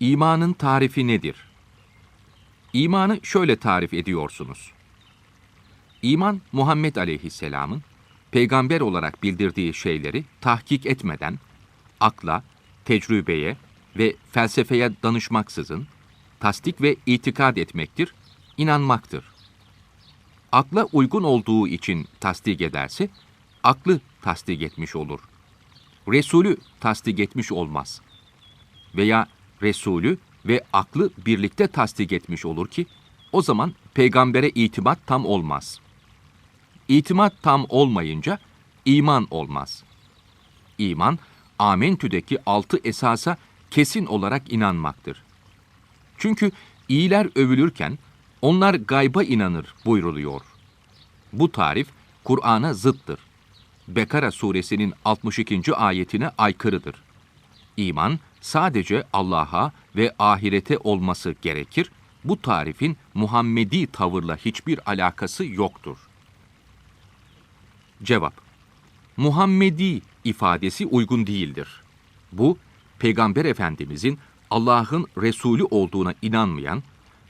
İmanın tarifi nedir? İmanı şöyle tarif ediyorsunuz. İman, Muhammed Aleyhisselam'ın peygamber olarak bildirdiği şeyleri tahkik etmeden, akla, tecrübeye ve felsefeye danışmaksızın tasdik ve itikad etmektir, inanmaktır. Akla uygun olduğu için tasdik ederse, aklı tasdik etmiş olur. Resulü tasdik etmiş olmaz. Veya Resulü ve aklı birlikte tasdik etmiş olur ki, o zaman peygambere itimat tam olmaz. İtimat tam olmayınca iman olmaz. İman, Amentü'deki altı esasa kesin olarak inanmaktır. Çünkü iyiler övülürken onlar gayba inanır buyruluyor. Bu tarif Kur'an'a zıttır. Bekara suresinin 62. ayetine aykırıdır. İman sadece Allah'a ve ahirete olması gerekir. Bu tarifin Muhammedi tavırla hiçbir alakası yoktur. Cevap Muhammedi ifadesi uygun değildir. Bu, Peygamber Efendimizin Allah'ın Resulü olduğuna inanmayan,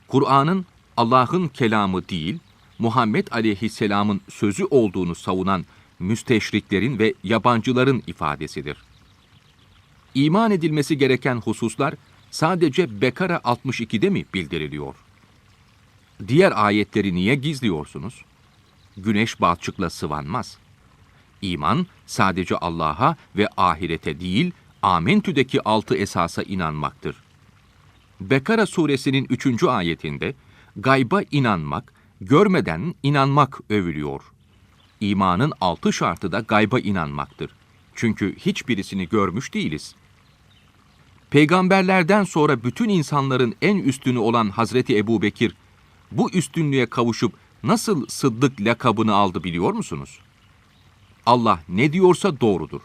Kur'an'ın Allah'ın kelamı değil, Muhammed Aleyhisselam'ın sözü olduğunu savunan müsteşriklerin ve yabancıların ifadesidir. İman edilmesi gereken hususlar sadece Bekara 62'de mi bildiriliyor? Diğer ayetleri niye gizliyorsunuz? Güneş balçıkla sıvanmaz. İman sadece Allah'a ve ahirete değil, Amentü'deki altı esasa inanmaktır. Bekara suresinin üçüncü ayetinde gayba inanmak, görmeden inanmak övülüyor. İmanın altı şartı da gayba inanmaktır. Çünkü hiçbirisini görmüş değiliz. Peygamberlerden sonra bütün insanların en üstünü olan Hazreti Ebu Bekir, bu üstünlüğe kavuşup nasıl sıddık lakabını aldı biliyor musunuz? Allah ne diyorsa doğrudur.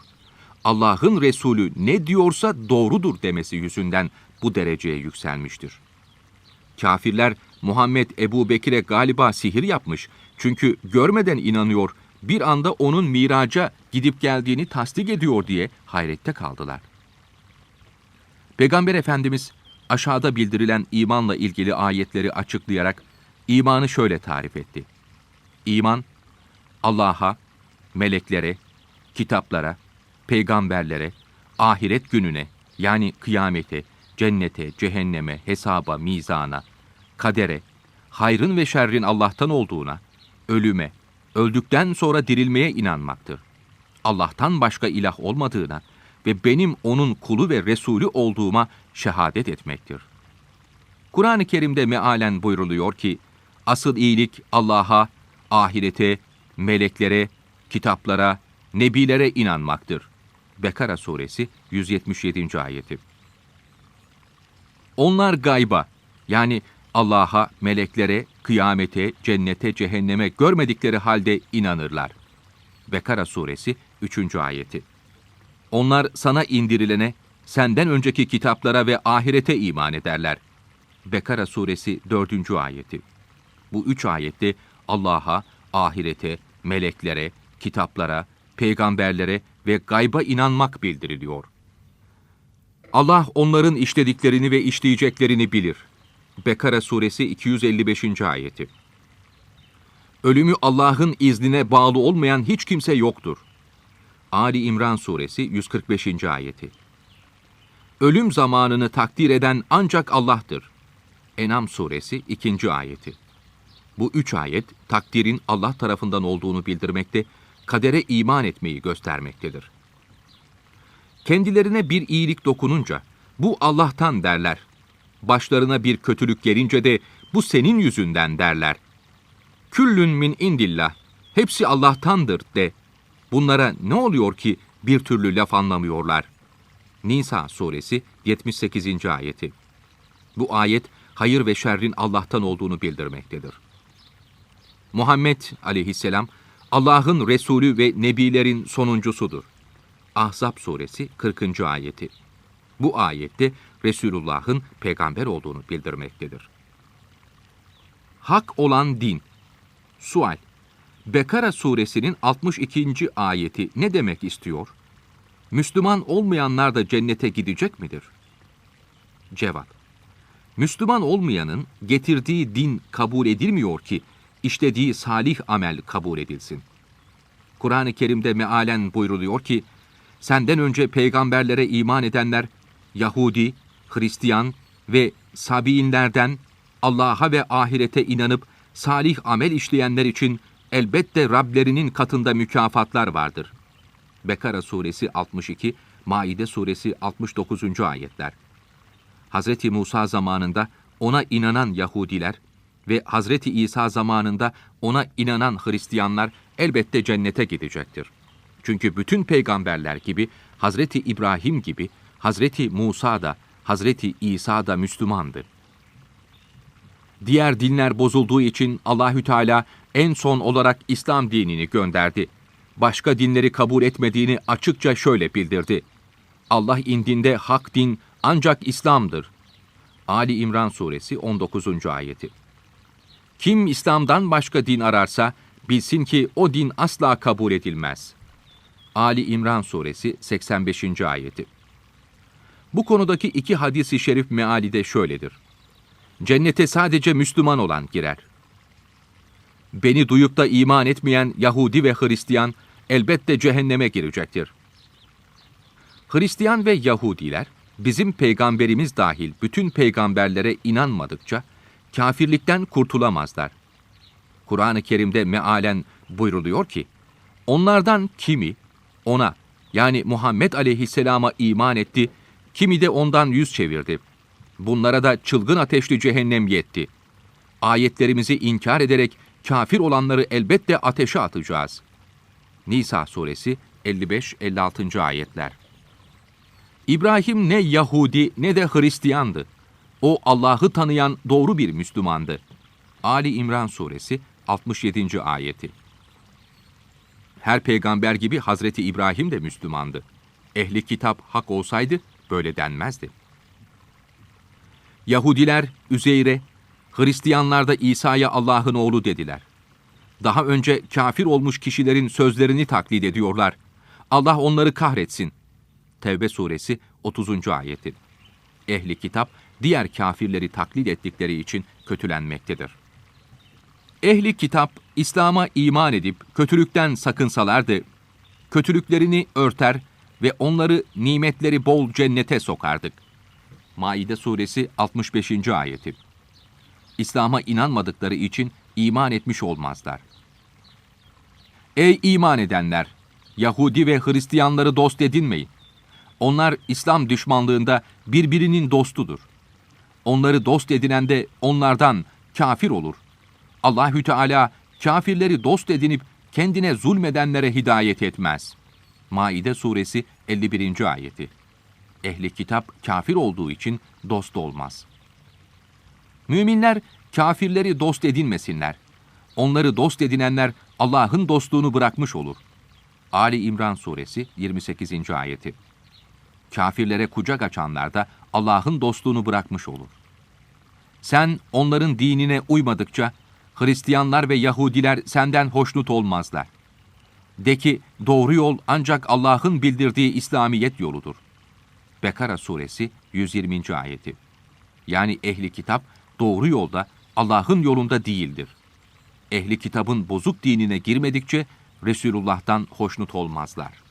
Allah'ın Resulü ne diyorsa doğrudur demesi yüzünden bu dereceye yükselmiştir. Kafirler Muhammed Ebu Bekir'e galiba sihir yapmış. Çünkü görmeden inanıyor, bir anda onun miraca gidip geldiğini tasdik ediyor diye hayrette kaldılar. Peygamber Efendimiz aşağıda bildirilen imanla ilgili ayetleri açıklayarak imanı şöyle tarif etti. İman, Allah'a, meleklere, kitaplara, peygamberlere, ahiret gününe yani kıyamete, cennete, cehenneme, hesaba, mizana, kadere, hayrın ve şerrin Allah'tan olduğuna, ölüme, öldükten sonra dirilmeye inanmaktır. Allah'tan başka ilah olmadığına ve benim onun kulu ve Resulü olduğuma şehadet etmektir. Kur'an-ı Kerim'de mealen buyruluyor ki, asıl iyilik Allah'a, ahirete, meleklere, kitaplara, nebilere inanmaktır. Bekara suresi 177. ayeti. Onlar gayba, yani Allah'a, meleklere, kıyamete, cennete, cehenneme görmedikleri halde inanırlar. Bekara suresi 3. ayeti. Onlar sana indirilene, senden önceki kitaplara ve ahirete iman ederler. Bekara suresi 4. ayeti. Bu üç ayette Allah'a, ahirete, meleklere, kitaplara, peygamberlere ve gayba inanmak bildiriliyor. Allah onların işlediklerini ve işleyeceklerini bilir. Bekara suresi 255. ayeti. Ölümü Allah'ın iznine bağlı olmayan hiç kimse yoktur. Ali İmran suresi 145. ayeti. Ölüm zamanını takdir eden ancak Allah'tır. Enam suresi 2. ayeti. Bu üç ayet takdirin Allah tarafından olduğunu bildirmekte, kadere iman etmeyi göstermektedir. Kendilerine bir iyilik dokununca bu Allah'tan derler. Başlarına bir kötülük gelince de bu senin yüzünden derler. Küllün min indillah. Hepsi Allah'tandır de. Bunlara ne oluyor ki bir türlü laf anlamıyorlar? Nisa suresi 78. ayeti. Bu ayet hayır ve şerrin Allah'tan olduğunu bildirmektedir. Muhammed aleyhisselam Allah'ın Resulü ve Nebilerin sonuncusudur. Ahzab suresi 40. ayeti. Bu ayette Resulullah'ın peygamber olduğunu bildirmektedir. Hak olan din. Sual. Bekara suresinin 62. ayeti ne demek istiyor? Müslüman olmayanlar da cennete gidecek midir? Cevap Müslüman olmayanın getirdiği din kabul edilmiyor ki işlediği salih amel kabul edilsin. Kur'an-ı Kerim'de mealen buyruluyor ki, senden önce peygamberlere iman edenler, Yahudi, Hristiyan ve Sabiinlerden Allah'a ve ahirete inanıp salih amel işleyenler için elbette Rablerinin katında mükafatlar vardır. Bekara suresi 62, Maide suresi 69. ayetler. Hazreti Musa zamanında ona inanan Yahudiler ve Hazreti İsa zamanında ona inanan Hristiyanlar elbette cennete gidecektir. Çünkü bütün peygamberler gibi Hazreti İbrahim gibi Hazreti Musa da Hazreti İsa da Müslümandı. Diğer dinler bozulduğu için Allahü Teala en son olarak İslam dinini gönderdi. Başka dinleri kabul etmediğini açıkça şöyle bildirdi. Allah indinde hak din ancak İslam'dır. Ali İmran suresi 19. ayeti. Kim İslam'dan başka din ararsa bilsin ki o din asla kabul edilmez. Ali İmran suresi 85. ayeti. Bu konudaki iki hadisi şerif meali de şöyledir. Cennete sadece Müslüman olan girer. Beni duyup da iman etmeyen Yahudi ve Hristiyan elbette cehenneme girecektir. Hristiyan ve Yahudiler bizim peygamberimiz dahil bütün peygamberlere inanmadıkça kafirlikten kurtulamazlar. Kur'an-ı Kerim'de mealen buyruluyor ki, onlardan kimi ona yani Muhammed aleyhisselama iman etti, kimi de ondan yüz çevirdi. Bunlara da çılgın ateşli cehennem yetti. Ayetlerimizi inkar ederek kafir olanları elbette ateşe atacağız. Nisa suresi 55-56. ayetler. İbrahim ne Yahudi ne de Hristiyandı. O Allah'ı tanıyan doğru bir Müslümandı. Ali İmran suresi 67. ayeti. Her peygamber gibi Hazreti İbrahim de Müslümandı. Ehli kitap hak olsaydı böyle denmezdi. Yahudiler Üzeyr'e, Hristiyanlar da İsa'ya Allah'ın oğlu dediler. Daha önce kafir olmuş kişilerin sözlerini taklit ediyorlar. Allah onları kahretsin. Tevbe suresi 30. ayeti. Ehli kitap diğer kafirleri taklit ettikleri için kötülenmektedir. Ehli kitap İslam'a iman edip kötülükten sakınsalardı, kötülüklerini örter ve onları nimetleri bol cennete sokardık. Maide suresi 65. ayeti. İslam'a inanmadıkları için iman etmiş olmazlar. Ey iman edenler! Yahudi ve Hristiyanları dost edinmeyin. Onlar İslam düşmanlığında birbirinin dostudur. Onları dost edinen de onlardan kafir olur. Allahü Teala kafirleri dost edinip kendine zulmedenlere hidayet etmez. Maide suresi 51. ayeti. Ehli kitap kafir olduğu için dost olmaz. Müminler kafirleri dost edinmesinler. Onları dost edinenler Allah'ın dostluğunu bırakmış olur. Ali İmran suresi 28. ayeti. Kafirlere kucak açanlar da Allah'ın dostluğunu bırakmış olur. Sen onların dinine uymadıkça Hristiyanlar ve Yahudiler senden hoşnut olmazlar. De ki doğru yol ancak Allah'ın bildirdiği İslamiyet yoludur. Bekara suresi 120. ayeti. Yani ehli kitap doğru yolda Allah'ın yolunda değildir. Ehli kitabın bozuk dinine girmedikçe Resulullah'tan hoşnut olmazlar.